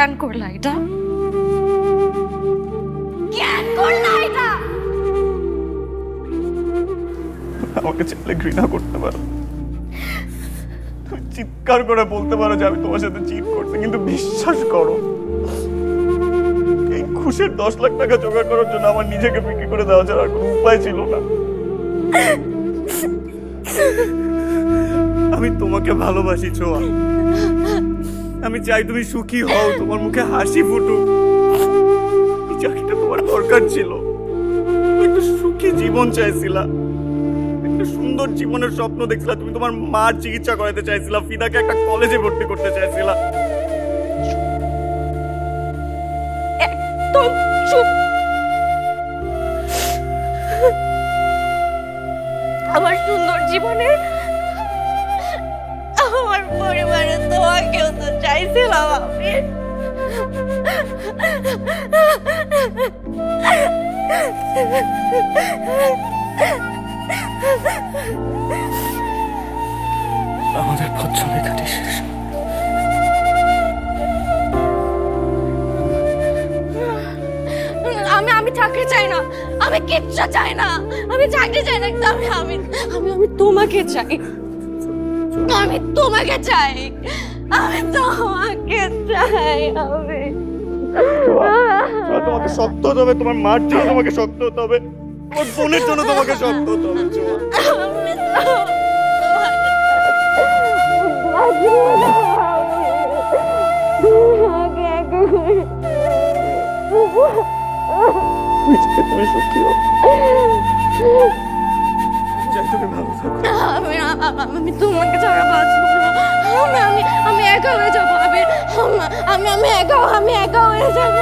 কেন করলা এটা? কেন করলা এটা? আমাকে চাইলে ঘৃণা করতে পারো। চিৎকার করে বলতে পারো যে আমি তোমার সাথে চিট করছি, কিন্তু বিশ্বাস করো, এই খুশির দশ লাখ টাকা জোগাড় করার জন্য আমার নিজেকে বিক্রি করে দেওয়া ছাড়া কোনো উপায় ছিল না। আমি তোমাকে ভালোবাসি, ছোঁয়া। আমি চাই তুমি সুখী হও, তোমার মুখে হাসি ফুটুক। এই চাকরিটা তোমার দরকার ছিল। একটা সুখী জীবন চাইছিলা একটা সুন্দর জীবনের স্বপ্ন দেখছিলা তুমি তোমার মার চিকিৎসা করাতে চাইছিলা, ফিদাকে একটা কলেজে ভর্তি করতে চাইছিলা। একদম চুপ। আমার সুন্দর জীবনে আমার পরিবারে তো চাইছিলাম আমি। আমাদের পথ চলে কাটি শেষ। আমি আমি চাকরি চাই না। আমি কিচ্ছু চাই না। আমি চাকরি চাই না আমি আমি আমি আমি তোমাকে চাই। আমি তোমাকে চাই। আমি তোমাকে চাই আমি। তোমাকে শক্ত হতে হবে তোমার মার জন্য তোমাকে শক্ত হতে হবে তোমার বোনের জন্য তোমাকে শক্ত হতে হবে তুমি থাকো আমি তোমাকে ছাড়া বাঁচবো আমি আমি আমি একা হয়ে যাব আমি আমি আমি একা আমি একা হয়ে যাব।